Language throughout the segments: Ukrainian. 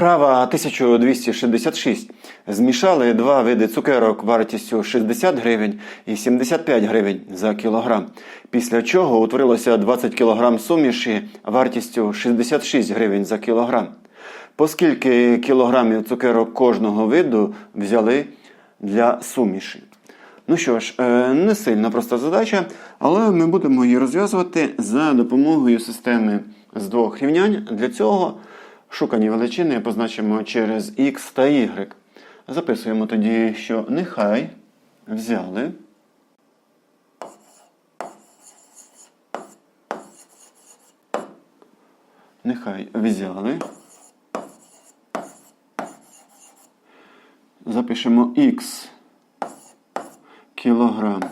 Вправа 1266. Змішали два види цукерок вартістю 60 гривень і 75 гривень за кілограм. Після чого утворилося 20 кілограм суміші вартістю 66 гривень за кілограм. По скільки кілограмів цукерок кожного виду взяли для суміші? Ну що ж, е, не сильно проста задача, але ми будемо її розв'язувати за допомогою системи з двох рівнянь. Для цього шукані величини позначимо через x та y. Записуємо тоді, що нехай взяли. Нехай взяли. Запишемо x кілограм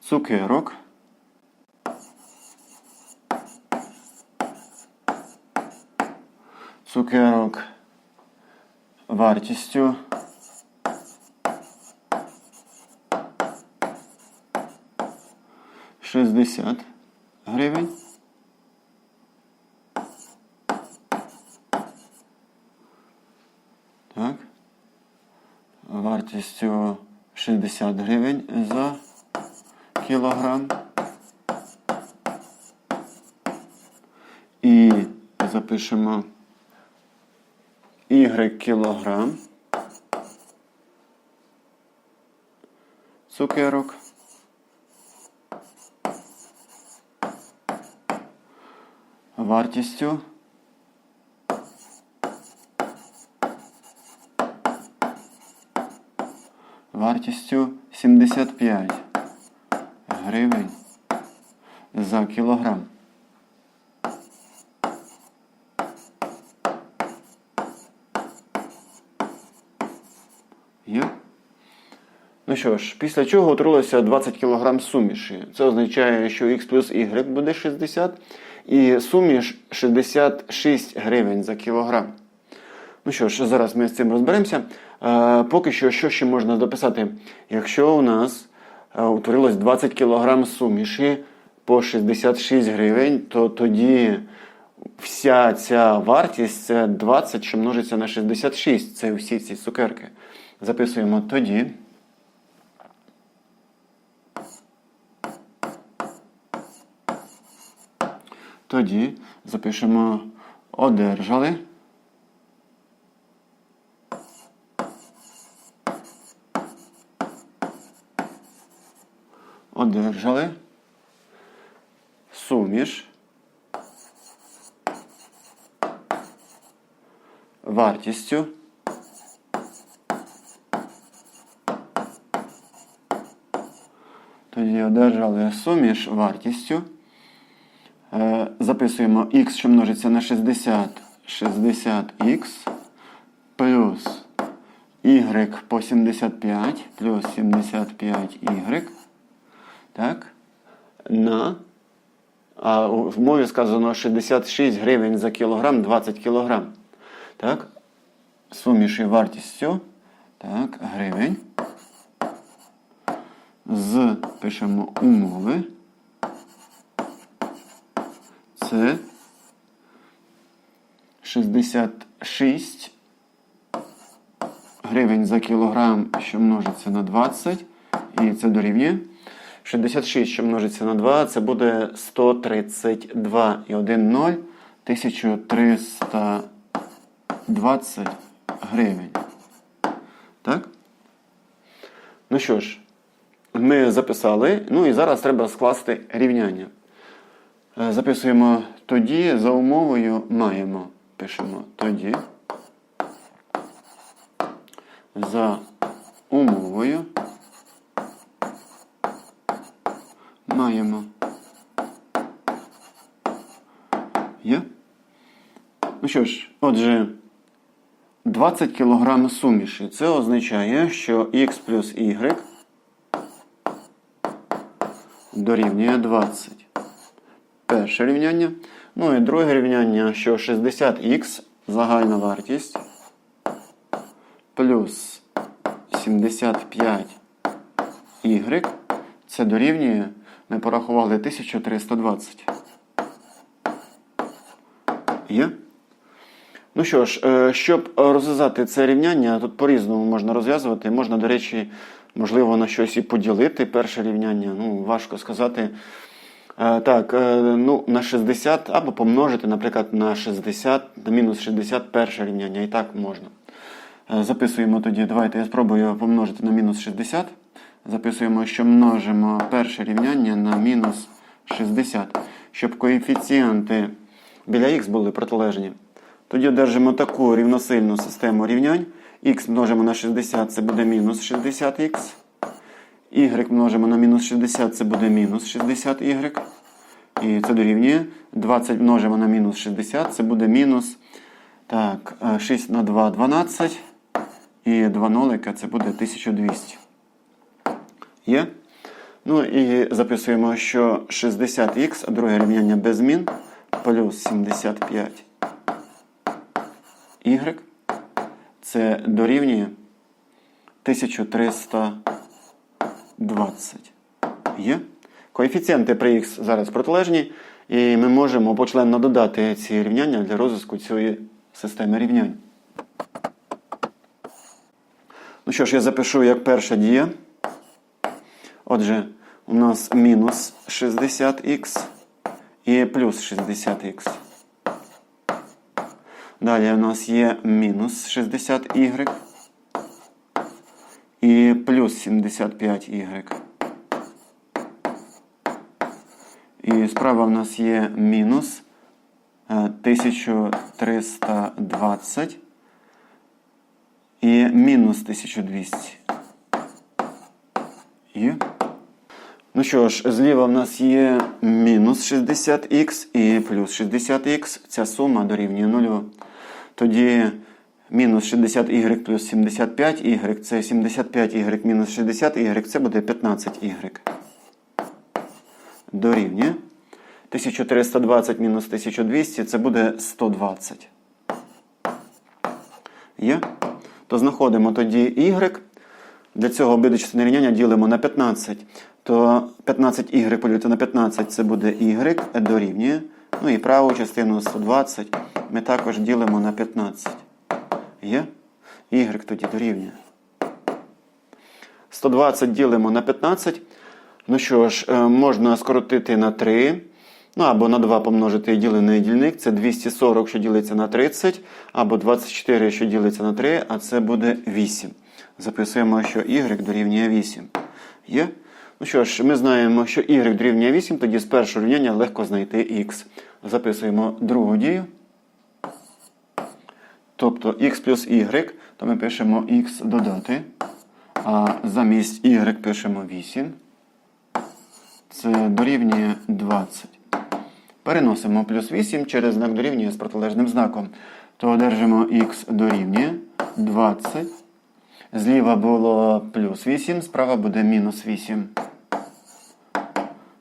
цукерок. Цукерок вартістю шістдесят гривень. Так. Вартістю 60 гривень за кілограм. І запишемо y кілограм цукерок. Вартістю вартістю 75 гривень за кілограм. Є? Ну що ж, після чого утворилося 20 кг суміші. Це означає, що x плюс y буде 60 і суміш 66 гривень за кілограм. Ну що ж, зараз ми з цим розберемося. Е, поки що, що ще можна дописати? Якщо у нас е, утворилось 20 кг суміші по 66 гривень, то тоді вся ця вартість це 20, що множиться на 66. Це всі ці цукерки. Записуємо тоді. Тоді запишемо одержали. Одержали суміш вартістю Тоді одержали суміш вартістю. Е, Записуємо x, що множиться на 60, 60х плюс y по 75 плюс 75y. Так. На. А в мові сказано 66 гривень за кілограм, 20 кілограм. Так. Суміш і вартістю. Так, гривень з пишемо умови. Це 66 гривень за кілограм, що множиться на 20. І це дорівнює. 66, що множиться на 2, це буде 132 і 1 0, 1320 гривень. Так? Ну що ж, ми записали. Ну і зараз треба скласти рівняння. Е, Записуємо тоді за умовою маємо. Пишемо тоді. За умовою маємо. Є? Ну що ж, отже, 20 кг суміші. Це означає, що х плюс y дорівнює 20. Перше рівняння. Ну і друге рівняння, що 60х загальна вартість плюс 75y. Це дорівнює, ми порахували 1320. Є? Ну що ж, е, щоб розв'язати це рівняння, тут по-різному можна розв'язувати. Можна, до речі, можливо, на щось і поділити перше рівняння. Ну, важко сказати. Так, е, ну, на 60 або помножити, наприклад, на 60, на мінус 60 перше рівняння. І так можна. Е, Записуємо тоді, давайте я спробую помножити на мінус 60. Записуємо, що множимо перше рівняння на мінус 60, щоб коефіцієнти біля х були протилежні. Тоді одержимо таку рівносильну систему рівнянь. х множимо на 60, це буде мінус 60х. Y множимо на мінус 60, це буде мінус 60y. І це дорівнює. 20 множимо на мінус 60, це буде мінус. Так, е, 6 на 2 12. І 2 нолика це буде 1200. Є? Ну і записуємо, що 60х, а друге рівняння без змін, плюс 75 y. Це дорівнює 1320. Є? Коефіцієнти при х зараз протилежні, і ми можемо почленно додати ці рівняння для розв'язку цієї системи рівнянь. Ну що ж, я запишу як перша дія. Отже, у нас мінус 60х і плюс 60х. Далі у нас є мінус 60y і плюс 75y. І справа у нас є мінус е, 1320 і мінус 1200. Є. Ну що ж, зліва в нас є мінус 60х і плюс 60х. Ця сума дорівнює нулю. Тоді мінус 60y плюс 75y це 75y мінус 60y, це буде 15y. Дорівнює. 1320 мінус 1200 це буде 120. Є? То знаходимо тоді y. Для цього обидві частини рівняння ділимо на 15. То 15y поділити на 15 це буде y дорівнює. Ну і праву частину 120 ми також ділимо на 15. Є? Y тоді дорівнює. 120 ділимо на 15. Ну що ж, е, можна скоротити на 3. Ну, або на 2 помножити ділений дільник. Це 240, що ділиться на 30, або 24, що ділиться на 3, а це буде 8. Записуємо, що y дорівнює 8. Є? Ну що ж, ми знаємо, що y дорівнює 8, тоді з першого рівняння легко знайти x. Записуємо другу дію. Тобто x плюс y, то ми пишемо x додати. А замість y пишемо 8. Це дорівнює 20. Переносимо плюс 8 через знак дорівнює з протилежним знаком. То одержимо x дорівнює 20. Зліва було плюс 8, справа буде мінус 8.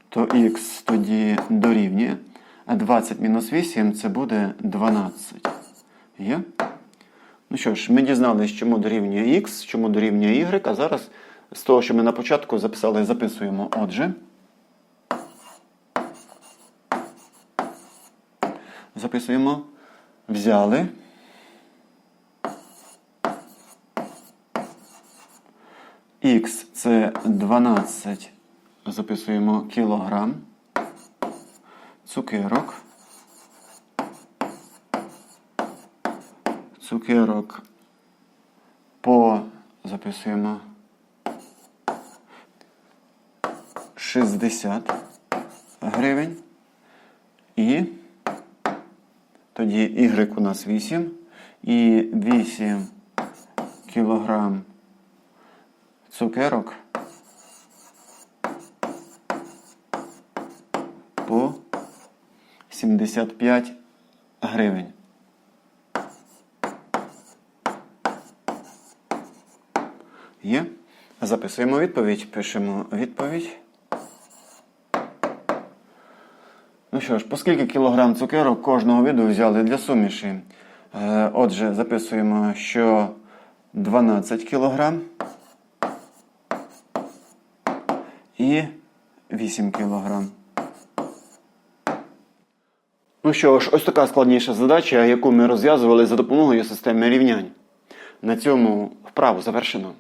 То х тоді дорівнює. А 20 мінус 8 це буде 12. Є? Ну що ж, ми дізналися, чому дорівнює х, чому дорівнює y, а зараз з того, що ми на початку записали, записуємо. Отже. Записуємо. Взяли. Х це 12. Записуємо кілограм. Цукерок. Цукерок по записуємо 60 гривень. І тоді Y у нас 8. І 8 кілограм цукерок по 75 гривень. Є. Записуємо відповідь, пишемо відповідь. Ну що ж, по скільки кілограм цукерок кожного виду взяли для суміші? Е, Отже, записуємо, що 12 кілограм і 8 кілограм. Ну що ж, ось така складніша задача, яку ми розв'язували за допомогою системи рівнянь. На цьому вправу завершено.